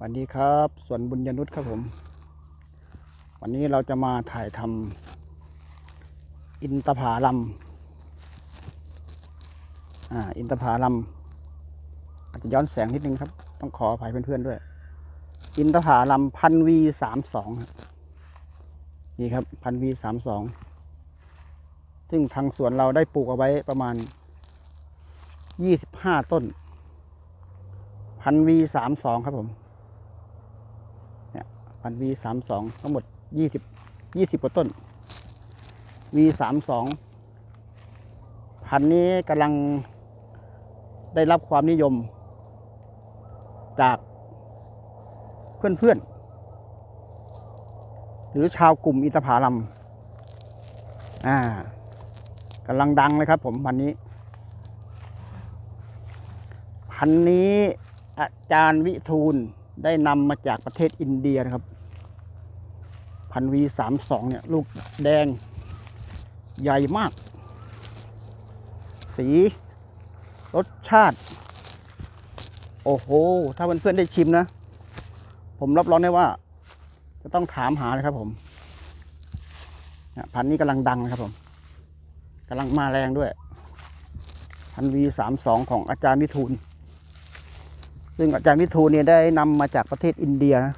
วัสดีครับสวนบุญยนุษย์ครับผม วันนี้เราจะมาถ่ายทำอินทผาลัมอ่าอินทผาลัมอาจจะย้อนแสงนิดนึงครับ ต้องขออภัยเพื่อนๆด้วย อินทผาลัมพันวีสามสองนี่ครับพันวีสามสองซึ่งทางสวนเราได้ปลูกเอาไว้ประมาณยี่สิบห้าต้นพันวีสามสองครับผม พันวีสามสองทั้งหมดยี่สิบยี่สิบกว่าต้นวีสามสองพันนี้กำลังได้รับความนิยม จากเพื่อนๆ หรือชาวกลุ่มอิตาผาลัมอ่ากำลังดังเลยครับผมพันนี้ พันนี้อาจารย์วิทูลได้นำมาจากประเทศอินเดียนะครับ พันวีสามสองเนี่ยลูกแดงใหญ่มาก สี รสชาติ โอ้โห ถ้าเพื่อนๆได้ชิมนะ ผมรับรองได้ว่า จะต้องถามหาเลยครับผมพันธุ์นี้กำลังดังนะครับผมกำลังมาแรงด้วย พันวีสามสองของอาจารย์วิทูลซึ่งอาจารย์วิทูลเนี่ยได้นำมาจากประเทศอินเดียนะ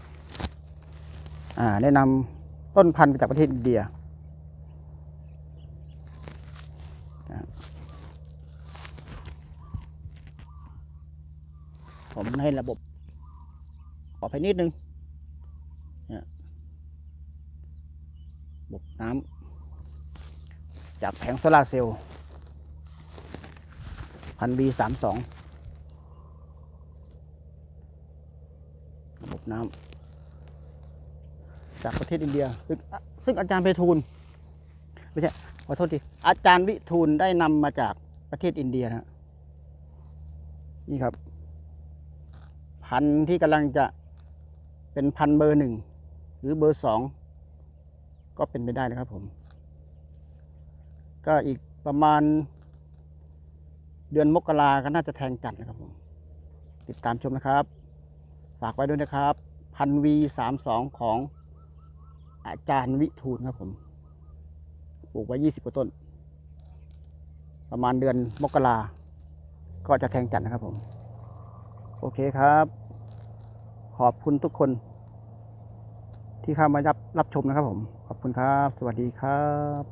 อ่าได้นำ ต้นพันธุ์มาจากประเทศอินเดียผมให้ระบบขอไปนิดนึงเนี่ยระบบน้ำจากแผงโซลาร์เซลล์พันบีสามสองระบบน้ำ จากประเทศอินเดียซึ่งซึ่งอาจารย์ไพฑูรย์ไม่ใช่ขอโทษทีอาจารย์วิทูลได้นำมาจากประเทศอินเดียนะฮะนี่ครับ พันธุ์ที่กำลังจะเป็นพันธุ์เบอร์หนึ่งหรือเบอร์สองก็เป็นไปได้นะครับผม ก็อีกประมาณ เดือนมกราก็น่าจะแทงจัดนะครับผม ติดตามชมนะครับ ฝากไว้ด้วยนะครับ พันวีสามสองของ อาจารย์วิทูลครับผมปลูกไว้ยี่สิบกว่าต้น ประมาณเดือนมกราก็จะแทงจัดนะครับผม โอเคครับ ขอบคุณทุกคน ที่เข้ามารับรับชมนะครับผม ขอบคุณครับ สวัสดีครับ